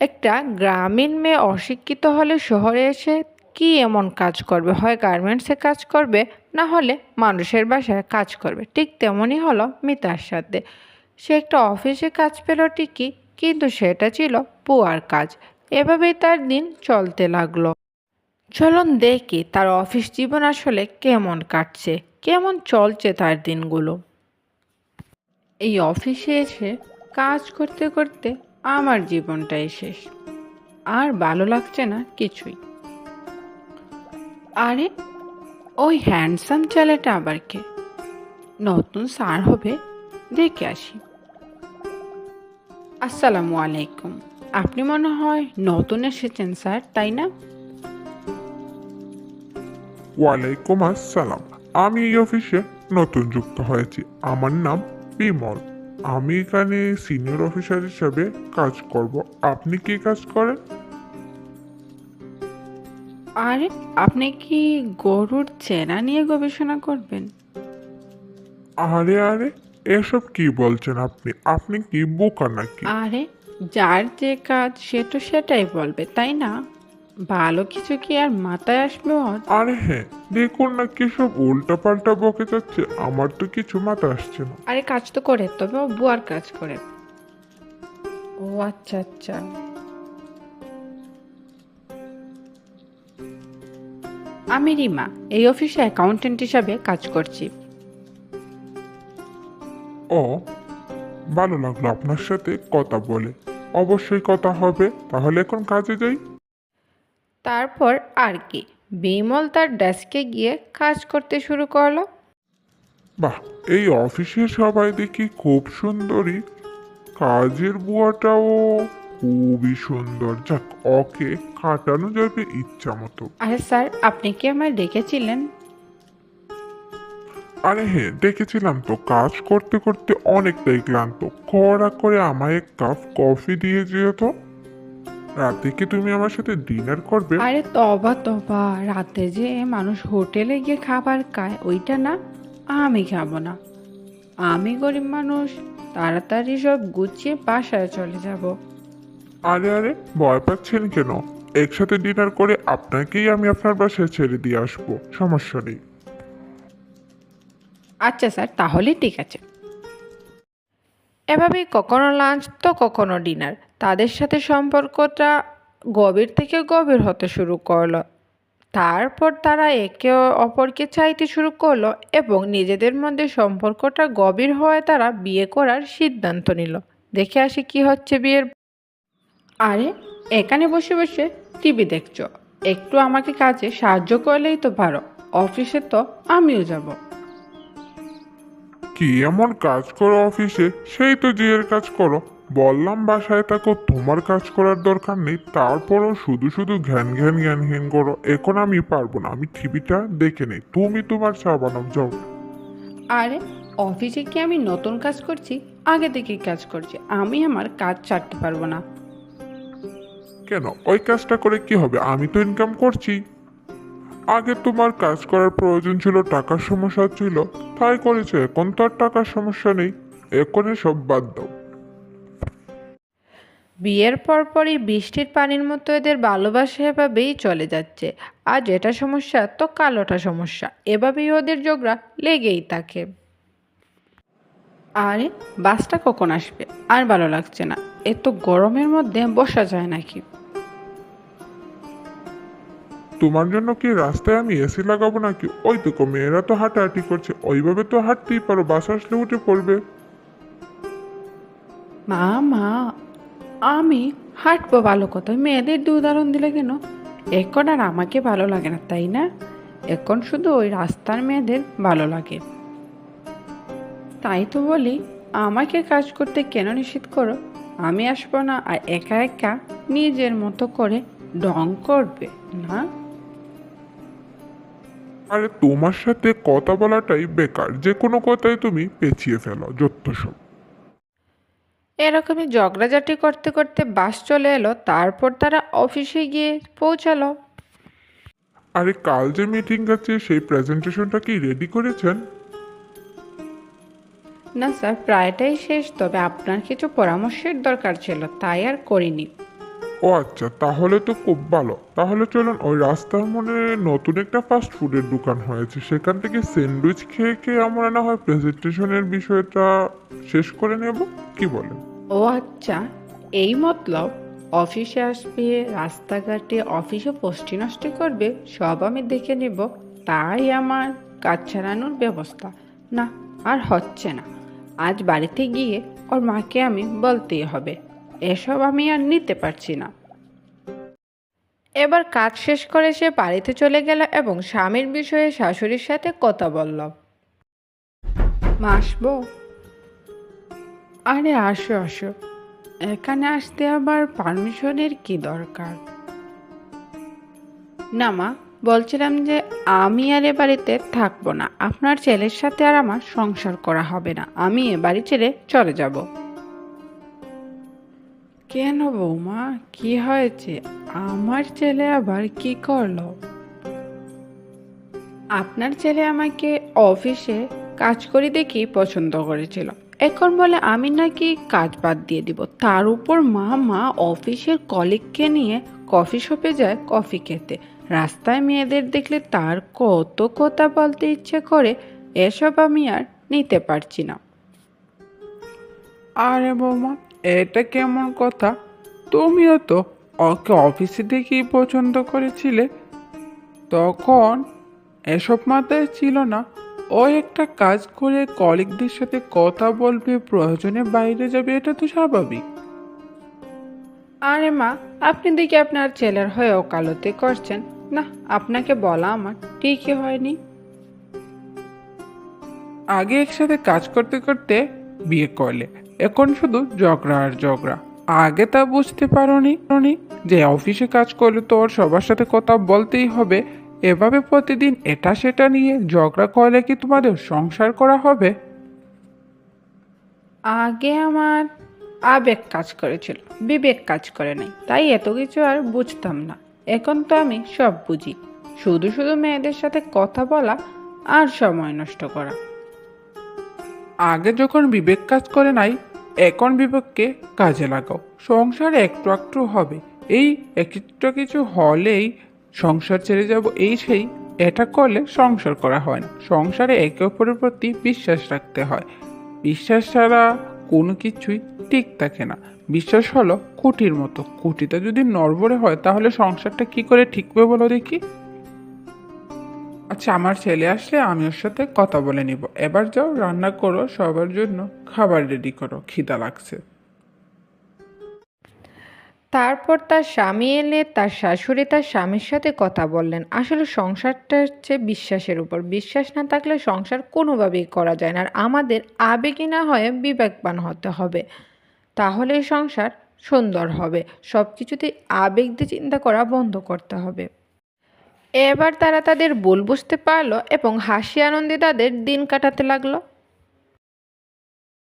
একটা গ্রামীণ মেয়ে অশিক্ষিত হলে শহরে এসে কি এমন কাজ করবে? হয় গার্মেন্টসে কাজ করবে, না হলে মানুষের বাসায় কাজ করবে? ঠিক তেমনই হলো মিতার সাথে। সে একটা অফিসে কাজ পেল ঠিকই, কিন্তু সেটা ছিল পুয়ার কাজ। এভাবেই তার দিন চলতে লাগল। চলুন দেখি তার অফিস জীবন আসলে কেমন কাটছে, কেমন চলছে তার দিনগুলো। এই অফিসে এসে কাজ করতে করতে আমার জীবনটাই শেষ। আর ভালো লাগছে না কিছুই। আরে, ওই হ্যান্ডসাম ছেলেটা আবার কে? নতুন স্যার হবে, দেখে আসি। আসসালামু আলাইকুম। আপনি মনে হয় নতুন এসেছেন স্যার, তাই না? ওয়ালাইকুম আসসালাম। আমি এই অফিসে নতুন যুক্ত হয়েছি। আমার নাম বিমল। আমি এখানে সিনিয়র অফিসার হিসাবে কাজ করব। আপনি কি কাজ করেন? আরে আপনি কি গরুর চেনা নিয়ে গবেষণা করবেন? আরে আরে এসব কি বলছেন আপনি? আপনি কি বোকা নাকি? আরে যার যে কাজ সে তো সেটাই বলবে তাই না? ভালো কিছু কি আর মাথায় আসবে ওর? আরে হ্যাঁ দেখুন না কি সব উল্টা পাল্টা বকে যাচ্ছে আমার তো কিছু মাথা আসছে না। আরে কাজ তো করে তবে ও বুয়ার কাজ করে। ও আচ্ছা আচ্ছা। আমি রিমা এই অফিসে অ্যাকাউন্টেন্ট হিসাবে কাজ করছি। ও ভালো লাগল আপনার সাথে কথা বলে। অবশ্যই কথা হবে তাহলে এখন কাজে যাই। তারপর আর কি বিমল তার ডেস্কে গিয়ে কাজ করতে শুরু করল। বাহ এই অফিসে সবাই দেখি খুব সুন্দরী। কাজের বুয়াটাও খুবই সুন্দর। যাক ওকে কাটানো যাবে ইচ্ছা মতো। আরে স্যার আপনি কি আমায় ডেকেছিলেন? আরে হ্যাঁ দেখেছিলাম তো। কাজ করতে করতে অনেকটাই ক্লান্ত। কড়া করে আমায় এক কাপ কফি দিয়ে যেও তো। রাতে কি তুমি আমার সাথে ডিনার করবে? আরে তবা তবা রাতে যে মানুষ হোটেলে গিয়ে খাবার খায় ওইটা না আমি খাব না। আমি গরিব মানুষ তাড়াতাড়ি সব গুছিয়ে বাসায় চলে যাব। আরে আরে ভয় পাচ্ছেন কেন? একসাথে ডিনার করে আপনাকেই আমি আপনার বাসায় ছেড়ে দিয়ে আসব সমস্যা নেই। আচ্ছা স্যার তাহলে ঠিক আছে। এভাবেই কখনো লাঞ্চ তো কখনো ডিনার তাদের সাথে সম্পর্কটা গভীর থেকে গভীর হতে শুরু করল। তারপর তারা একে অপরকে চাইতে শুরু করল এবং নিজেদের মধ্যে সম্পর্কটা গভীর হয়ে তারা বিয়ে করার সিদ্ধান্ত নিল। দেখে আসি কি হচ্ছে বিয়ের আরে, এখানে বসে বসে টিভি দেখছ। একটু আমাকে কাজে সাহায্য করলেই তো পারো অফিসে তো আমিও যাব। কি এমন কাজ করো অফিসে? সেই তো জিয়ের কাজ করো। বললাম বাসায় থাকো তোমার কাজ করার দরকার নেই তারপরও শুধু শুধু ঘ্যান ঘ্যান জ্ঞান ঘ্যান করো এখন আমি পারব না আমি টিভিটা দেখে নেই তুমি তোমার চা বানাও যাও। আরে অফিসে কি আমি নতুন কাজ করছি? আগে থেকেই কাজ করছি আমি আমার কাজ ছাড়তে পারব না। কেন? ওই কাজটা করে কি হবে? আমি তো ইনকাম করছি। আগে তোমার কাজ করার প্রয়োজন ছিল টাকার সমস্যা ছিল তাই করেছ এখন তো আর টাকার সমস্যা নেই এখন সব বাদ দাও। বিয়ের পরপরই বৃষ্টির পানির মতো এদের ভালোবাসা এভাবেই চলে যাচ্ছে। আর যেটা সমস্যা তো কালোটা সমস্যা। এভাবেই ওদের ঝগড়া লেগেই থাকে। আরে বাসটা কখন আসবে? আর ভালো লাগছে না। এত গরমের মধ্যে বসা যায় নাকি? তোমার জন্য কি রাস্তায় আমি এসি লাগাবো নাকি? ওই তো মেয়েরা তো হাঁটাহাঁটি করছে। ওইভাবে তো হাঁটতেই পারো বাস আসলে উঠে পড়বে। মা মা আমি হাঁটবো ভালো কথা। মেয়েদের দু উদাহরণ দিলে কেন? এখন আর আমাকে ভালো লাগে না, তাই না? এখন শুধু ওই রাস্তার মেয়েদের ভালো লাগে। তাই তো বলি, আমাকে কাজ করতে কেন নিষেধ করো? আমি আসব না আর একা একা নিজের মতো করে ডং করবে, না? আরে তোমার সাথে কথা বলাটাই বেকার। যে কোনো কথাই তুমি পেঁচিয়ে ফেলো, যত সব। এরকমই ঝগড়াঝাটি করতে করতে বাস চলে এলো তারপর তারা অফিসে গিয়ে পৌঁছালো। আরে কাল যে মিটিং আছে সেই প্রেজেন্টেশনটা কি রেডি করেছেন? না স্যার প্রায়টাই শেষ তবে আপনার কিছু পরামর্শের দরকার ছিল তাই আর করিনি। ও আচ্ছা তাহলে তো খুব ভালো। তাহলে চলুন, ওই রাস্তার মনে নতুন একটা ফাস্ট ফুডের দোকান হয়েছে। সেখান থেকে স্যান্ডউইচ খেয়ে খেয়ে আমরা না হয় প্রেজেন্টেশনের বিষয়টা শেষ করে নেব? কি বলেন? ও আচ্ছা এই মতলব। অফিসে আসবে, রাস্তাঘাটে অফিসে পোস্টি নষ্ট করবে, সব আমি দেখে নেব। তাই আমার কাজ ছাড়ানোর ব্যবস্থা। না, আর হচ্ছে না। আজ বাড়িতে গিয়ে ওর মাকে আমি বলতেই হবে। এসব আমি আর নিতে পারছি না। এবার কাজ শেষ করে সে বাড়িতে চলে গেল এবং স্বামীর বিষয়ে শাশুড়ির সাথে কথা বলল। মা আসব আরে, আসো আসো। এখানে আসতে আবার পারমিশনের কি দরকার? না মা, বলছিলাম যে আমি আর এ বাড়িতে থাকব না। আপনার ছেলের সাথে আর আমার সংসার করা হবে না। আমি এ বাড়ি ছেড়ে চলে যাব। কেন বৌমা? কি হয়েছে? আমার ছেলে আবার কি করল? আপনার ছেলে আমাকে অফিসে কাজ করে দেখি পছন্দ করেছিল। এখন বলে আমি নাকি কাজ বাদ দিয়ে দিব। তার উপর মা মা অফিসের কলিগকে নিয়ে কফি শপে যায় কফি খেতে। রাস্তায় মেয়েদের দেখলে তার কত কথা বলতে ইচ্ছে করে, এসব আমি আর নিতে পারছি না। আরে বৌমা এটা কেমন কথা? তুমিও তো ওকে অফিসে দেখেই পছন্দ করেছিলে। তখন এসব মাথায় ছিল না। ও একটা কাজ করে কলিগদের সাথে কথা বলবে প্রয়োজনে বাইরে যাবে এটা তো স্বাভাবিক। আরে মা আপনি দেখি আপনার ছেলের হয়ে ওকালতি করছেন। না আপনাকে বলা আমার ঠিকই হয়নি। আগে একসাথে কাজ করতে করতে বিয়ে করলে। এখন শুধু ঝগড়া আর ঝগড়া। আগে তা বুঝতে পারোনি যে অফিসে কাজ করলে তো ওর সবার সাথে কথা বলতেই হবে। এভাবে প্রতিদিন এটা সেটা নিয়ে ঝগড়া করলে কি তোমাদের সংসার করা হবে? আগে আমার আবেগ কাজ করেছিল, বিবেক কাজ করে নাই, তাই এত কিছু আর বুঝতাম না। এখন তো আমি সব বুঝি। শুধু শুধু মেয়েদের সাথে কথা বলা আর সময় নষ্ট করা। আগে যখন বিবেক কাজ করে নাই, এখন বিবেককে কাজে লাগাও। সংসার একটু একটু হবে। এই একটু কিছু হলেই সংসার ছেড়ে যাব, এই সেই এটা করলে সংসার করা হয় না। সংসারে একে অপরের প্রতি বিশ্বাস রাখতে হয়। বিশ্বাস ছাড়া কোনো কিছুই ঠিক থাকে না। বিশ্বাস হলো কুটির মতো। কুটিটা যদি নড়বড়ে হয়, তাহলে সংসারটা কি করে ঠিকবে বলো দেখি? আচ্ছা আমার ছেলে আসলে আমি ওর সাথে কথা বলে নিব। এবার যাও, রান্না করো, সবার জন্য খাবার রেডি করো। খিদা লাগছে। তারপর তার স্বামী এলে, তার শাশুড়ি তার স্বামীর সাথে কথা বললেন। আসলে সংসারটা হচ্ছে বিশ্বাসের উপর। বিশ্বাস না থাকলে সংসার কোনোভাবেই করা যায় না। আর আমাদের আবেগী না হয়ে বিবেকবান হতে হবে। তাহলে সংসার সুন্দর হবে। সব কিছুতে আবেগ দিয়ে চিন্তা করা বন্ধ করতে হবে। এবার তারা তাদের ভুল বুঝতে পারল এবং হাসি আনন্দে তাদের দিন কাটাতে লাগল।